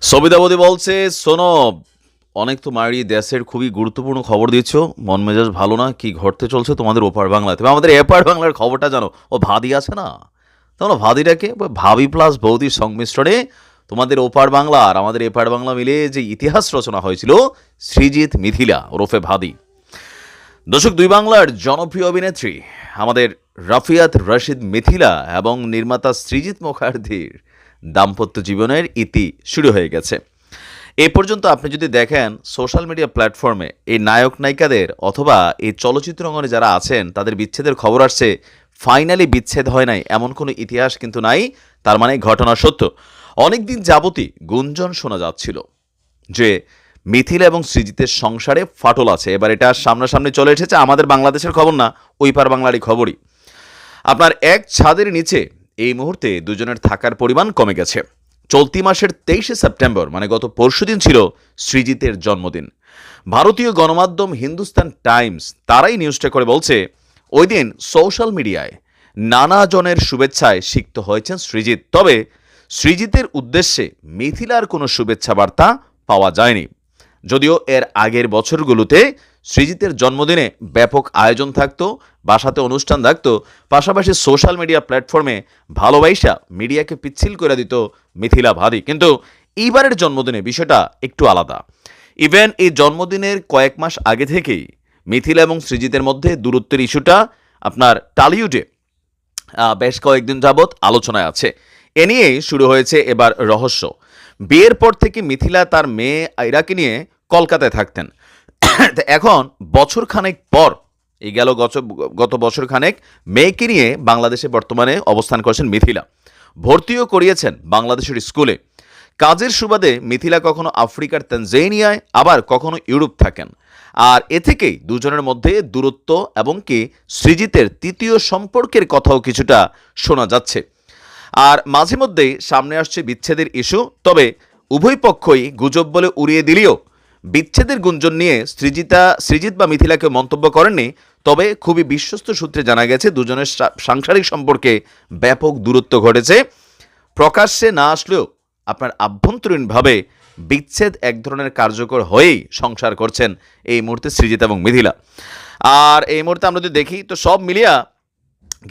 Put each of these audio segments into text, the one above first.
সবিতাবতী বলছে শোনো অনেক তো মারি দেশের খুবই গুরুত্বপূর্ণ খবর দিচ্ছ। মন মেজাজ ভালো না, কি ঘটতে চলছে তোমাদের ওপার বাংলায়? তবে আমাদের এপার বাংলার খবরটা জানো। ও ভাদি আছে না? তোমরা ভাদিটাকে ভাবি প্লাস বৌদির সংমিশ্রণে তোমাদের ওপার বাংলা আর আমাদের এপার বাংলা মিলে যে ইতিহাস রচনা হয়েছিল, সৃজিত মিথিলা, ওরফে ভাদি। দর্শক, দুই বাংলার জনপ্রিয় অভিনেত্রী, আমাদের রাফিয়াত রশিদ মিথিলা এবং নির্মাতা সৃজিত মুখার্জির দাম্পত্য জীবনের ইতি শুরু হয়ে গেছে। এ পর্যন্ত আপনি যদি দেখেন সোশ্যাল মিডিয়া প্ল্যাটফর্মে এই নায়ক নায়িকাদের অথবা এই চলচ্চিত্র অঙ্গনে যারা আছেন, তাদের বিচ্ছেদের খবর আসছে, ফাইনালি বিচ্ছেদ হয় নাই এমন কোনো ইতিহাস কিন্তু নাই, তার মানে ঘটনা সত্য। অনেকদিন যাবতই গুঞ্জন শোনা যাচ্ছিল যে মিথিল এবং সৃজিতের সংসারে ফাটল আছে। এবার এটা সামনাসামনি চলে এসেছে, আমাদের বাংলাদেশের খবর না, ওই পার বাংলারই খবরই। আপনার এক ছাদের নিচে এই মুহূর্তে দুজনের থাকার পরিমাণ কমে গেছে। চলতি মাসের তেইশে সেপ্টেম্বর মানে গত পরশুদিন ছিল সৃজিতের জন্মদিন। ভারতীয় গণমাধ্যম হিন্দুস্তান টাইমস তারাই নিউজটা করে বলছে, ওই দিন সোশ্যাল মিডিয়ায় নানা জনের শুভেচ্ছায় সিক্ত হয়েছেন সৃজিত। তবে সৃজিতের উদ্দেশ্যে মিথিলার কোনো শুভেচ্ছা বার্তা পাওয়া যায়নি। যদিও এর আগের বছরগুলোতে সৃজিতের জন্মদিনে ব্যাপক আয়োজন থাকতো, বাসাতে অনুষ্ঠান থাকতো, পাশাপাশি সোশ্যাল মিডিয়া প্ল্যাটফর্মে ভালোবাসা মিডিয়াকে পিচ্ছিল করে দিত মিথিলা ভাদি। কিন্তু এইবারের জন্মদিনে বিষয়টা একটু আলাদা। ইভেন এই জন্মদিনের কয়েক মাস আগে থেকেই মিথিলা এবং সৃজিতের মধ্যে দূরত্বের ইস্যুটা আপনার টালিউডে বেশ কয়েকদিন যাবৎ আলোচনায় আছে। এ নিয়েই শুরু হয়েছে এবার রহস্য। বিয়ের পর থেকে মিথিলা তার মেয়ে আইরাকে নিয়ে কলকাতায় থাকতেন। এখন বছর খানেক পর, এই গেল গত বছর খানেক মেয়েকে নিয়ে বাংলাদেশে বর্তমানে অবস্থান করছেন মিথিলা। ভর্তিও করিয়েছেন বাংলাদেশের স্কুলে। কাজের সুবাদে মিথিলা কখনো আফ্রিকার তানজেনিয়ায়, আবার কখনো ইউরোপ থাকেন। আর এ থেকেই দুজনের মধ্যে দূরত্ব এবং কি সৃজিতের তৃতীয় সম্পর্কের কথাও কিছুটা শোনা যাচ্ছে। আর মাঝে মধ্যেই সামনে আসছে বিচ্ছেদের ইস্যু, তবে উভয় পক্ষই গুজব বলে উড়িয়ে দিলেও বিচ্ছেদের গুঞ্জন নিয়ে সৃজিতা, সৃজিত বা মিথিলাকে মন্তব্য করেননি, তবে খুবই বিশ্বস্ত সূত্রে জানা গেছে দুজনের সাংসারিক সম্পর্কে ব্যাপক দূরত্ব ঘটেছে। প্রকাশ্যে না আসলেও আপনার আভ্যন্তরীণভাবে বিচ্ছেদ এক ধরনের কার্যকর হয়েই সংসার করছেন এই মুহূর্তে সৃজিত এবং মিথিলা। আর এই মুহূর্তে আমরা যদি দেখি, তো সব মিলিয়া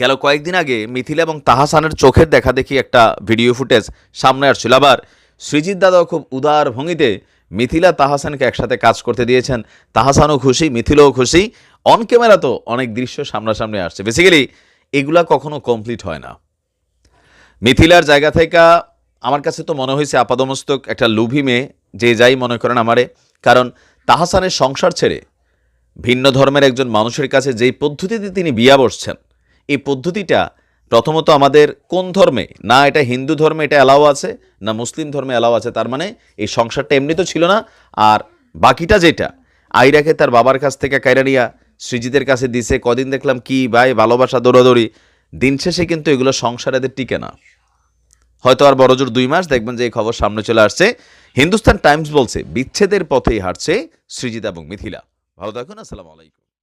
গেল কয়েকদিন আগে মিথিলা এবং তাহাসানের চোখের দেখা দেখি একটা ভিডিও ফুটেজ সামনে আসছিল। আবার সৃজিত দাদাও খুব উদার ভঙ্গিতে মিথিলা তাহাসানকে একসাথে কাজ করতে দিয়েছেন। তাহাসানও খুশি, মিথিলাও খুশি। অন ক্যামেরা তো অনেক দৃশ্য সামনাসামনি আসছে। বেসিক্যালি এগুলা কখনো কমপ্লিট হয় না। মিথিলার জায়গা থেকে আমার কাছে তো মনে হয়েছে আপাদমস্তক, একটা লুভি মেয়ে, যে যাই মনে করেন আমারে। কারণ তাহাসানের সংসার ছেড়ে ভিন্ন ধর্মের একজন মানুষের কাছে যেই পদ্ধতিতে তিনি বিয়া বসছেন, এই পদ্ধতিটা প্রথমত আমাদের কোন ধর্মে? না এটা হিন্দু ধর্মে এটা অ্যালাও আছে, না মুসলিম ধর্মে অ্যালাও আছে, তার মানে এই সংসারটা এমনি তো ছিল না। আর বাকিটা যেটা, আইরাকে তার বাবার কাছ থেকে কাইরানিয়া সৃজিতের কাছে দিছে, কদিন দেখলাম কি ভাই ভালোবাসা, দৌড়াদৌড়ি। দিন শেষে কিন্তু এগুলো সংসারেদের টিকে না। হয়তো আর বড়জোর দুই মাস দেখবেন যে এই খবর সামনে চলে আসছে। হিন্দুস্তান টাইমস বলছে, বিচ্ছেদের পথেই হাঁটছে সৃজিত এবং মিথিলা। ভালো থাকুন, আসসালামু আলাইকুম।